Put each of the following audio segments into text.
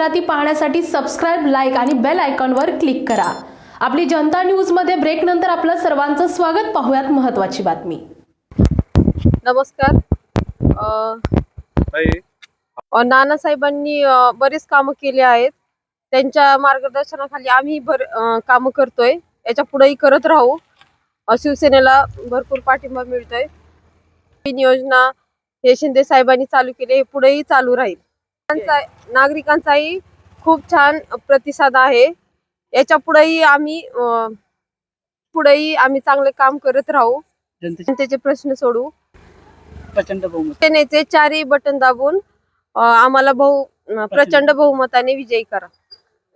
जाहिराती पाहण्यासाठी subscribe like आणि बेल आयकॉनवर क्लिक करा. आपली जनता न्यूजमध्ये ब्रेक नंतर आपलं सर्वांचं स्वागत. पाहूयात महत्त्वाची बातमी. नमस्कार. अ, नानासाहेबांनी अ, बरेच कामं केली आहेत. त्यांच्या मार्गदर्शनाखाली आम्ही भर अ, कामं करतोय. याच्या पुढेही करत राहू. अ, शिवसेनेला भरपूर पाठिंबा मिळतोय. योजना हे शिंदे साहेबांनी चालू केले हे पुढेही चालू राहील. नागरिकांचाही खूप छान प्रतिसाद आहे. याच्या पुढेही आम्ही पुढेही आम्ही चांगले काम करत राहू. जनतेचे प्रश्न सोडवू प्रचंड बहुमत. सेनेचे चारही बटन दाबून आम्हाला बहु प्रचंड. बहुमताने विजयी करा.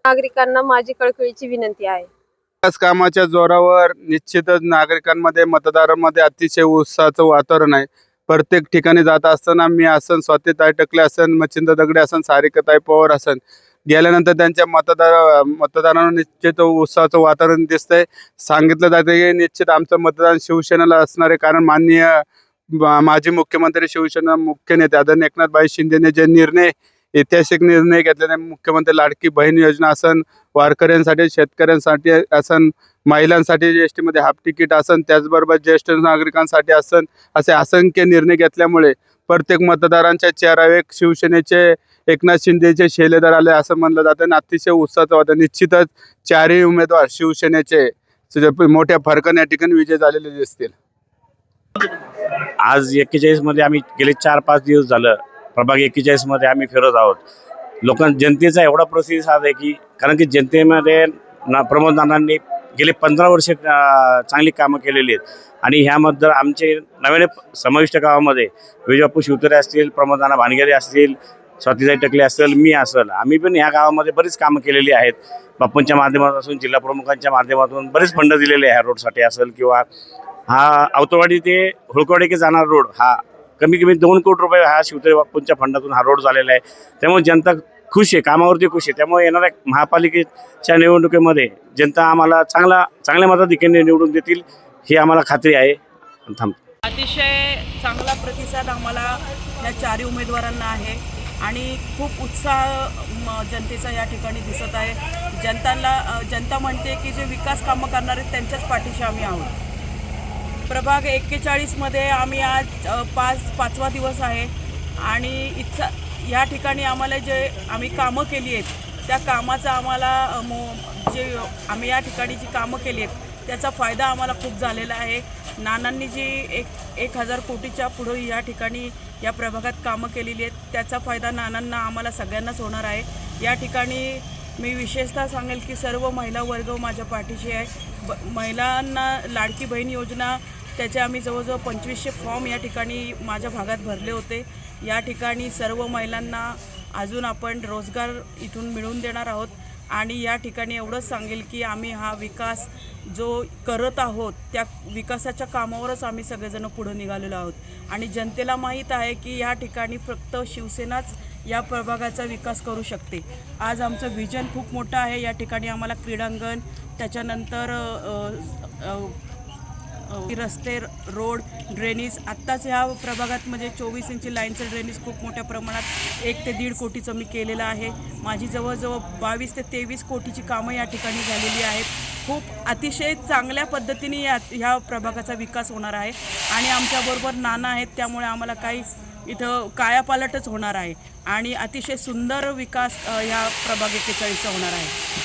नागरिकांना माझी कळकळीची विनंती आहे. विकास कामाच्या जोरावर निश्चितच नागरिकांमध्ये मतदारांमध्ये अतिशय उत्साहाचं वातावरण आहे. प्रत्येक ठिकाणी जात असताना मी असन स्वातीताई टकले असन मच्छिंद दगडे असन सारिकाताई पवार असन. गेल्यानंतर त्यांच्या मतदार मतदारांना निश्चित उत्साहाचं वातावरण दिसतंय. सांगितलं जातं की निश्चित आमचं मतदान शिवसेनेला असणार आहे. कारण माननीय माजी मुख्यमंत्री शिवसेना मुख्य नेते आदरणीय एकनाथभाई शिंदेने जे निर्णय ऐतिहासिक निर्णय घेतल्याने मुख्यमंत्री लाडकी बहीण योजना असन वारकऱ्यांसाठी शेतकऱ्यांसाठी असन महिलांसाठी एस टीमध्ये हाफ तिकीट असन त्याचबरोबर ज्येष्ठ नागरिकांसाठी असन असे असंख्य निर्णय घेतल्यामुळे प्रत्येक मतदारांच्या चेहऱ्यावर एक शिवसेनेचे एकनाथ शिंदेचे शैलेदार आले असं म्हणलं जातं. आणि अतिशय उत्साहाचं वाटतं निश्चितच चारही उमेदवार शिवसेनेचे मोठ्या फरकाने या ठिकाणी विजय झालेले दिसतील. आज एक्केचाळीसमध्ये आम्ही गेले चार पाच दिवस झालं. प्रभाग एक्केचाळीसमध्ये आम्ही फिरत आहोत. लोकां जनतेचा एवढा प्रतिसाद आहे की कारण की जनतेमध्ये ना प्रमोद नानांनी गेले पंधरा वर्ष चांगली कामं केलेली आहेत. आणि ह्यामध्ये आमचे नव्याने समाविष्ट गावामध्ये विजयबापू शिवतरे असतील प्रमोद नाना भानगेरे असतील स्वातीजाई टकले असेल मी असेल. आम्ही पण ह्या गावामध्ये बरीच कामं केलेली आहेत. बाप्पूंच्या माध्यमातून जिल्हा प्रमुखांच्या माध्यमातून बरेच फंड दिलेले आहे रोडसाठी असेल किंवा हा अवतवाडी ते हुळकवाडी के जाणारा रोड हा कमी कमी दोन कोटी रुपये हा शिवतरे बापूंच्या फंडातून हा रोड झालेला आहे. त्यामुळे जनता खुश आहे कामावरती खुश आहे. त्यामुळे येणाऱ्या महापालिकेच्या निवडणुकीमध्ये जनता आम्हाला चांगला चांगल्या मताधिक्याने निवडून देतील ही आम्हाला खात्री आहे. थांब. अतिशय चांगला प्रतिसाद आम्हाला या चारही उमेदवारांना आहे आणि खूप उत्साह म, जनतेचा या ठिकाणी दिसत आहे. जनताला जनता म्हणते की जे विकास कामं करणार आहेत त्यांच्याच पाठीशी आम्ही आहोत. प्रभाग एक्केचाळीसमध्ये आम्ही आज पाच पाचवा दिवस आहे. आणि इथं या ठिकाणी आम्हाला जे आम्ही कामं केली आहेत त्या कामाचा आम्हाला मो जे आम्ही या ठिकाणी जी कामं केली आहेत त्याचा फायदा आम्हाला खूप झालेला आहे. नानांनी जी एक एक हजार कोटीच्या पुढं या ठिकाणी या प्रभागात कामं केलेली आहेत त्याचा फायदा नानांना आम्हाला सगळ्यांनाच होणार आहे. या ठिकाणी मी विशेषतः सांगेल की सर्व महिला वर्ग माझ्या पाठीशी आहे. ब महिलांना लाडकी बहीण योजना त्याचे आम्ही जवळजवळ पंचवीसशे फॉर्म या ठिकाणी माझ्या भागात भरले होते. या ठिकाणी सर्व महिलांना अजून आपण रोजगार इथून मिळवून देणार आहोत. आणि या ठिकाणी एवढंच सांगेल की आम्ही हा विकास जो करत आहोत त्या विकासाच्या कामावरच आम्ही सगळेजण पुढं निघालेलो आहोत. आणि जनतेला माहीत आहे की या ठिकाणी फक्त शिवसेनाच या प्रभागाचा विकास करू शकते. आज आमचं विजन खूप मोठं आहे. या ठिकाणी आम्हाला क्रीडांगण त्याच्यानंतर रस्ते रोड ड्रेनेज आत्ताच ह्या प्रभागात म्हणजे चोवीस इंची लाईनचं ड्रेनेज खूप मोठ्या प्रमाणात एक ते दीड कोटीचं मी केलेलं आहे. माझी जवळजवळ बावीस ते तेवीस कोटीची कामं या ठिकाणी झालेली आहेत. खूप अतिशय चांगल्या पद्धतीने या ह्या प्रभागाचा विकास होणार आहे. आणि आमच्याबरोबर नाना आहेत त्यामुळे आम्हाला काही इथं कायापालटच होणार आहे आणि अतिशय सुंदर विकास ह्या प्रभाग एक्केचाळीसचा होणार आहे.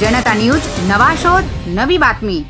जनता न्यूज नवा शोध नवी बातमी.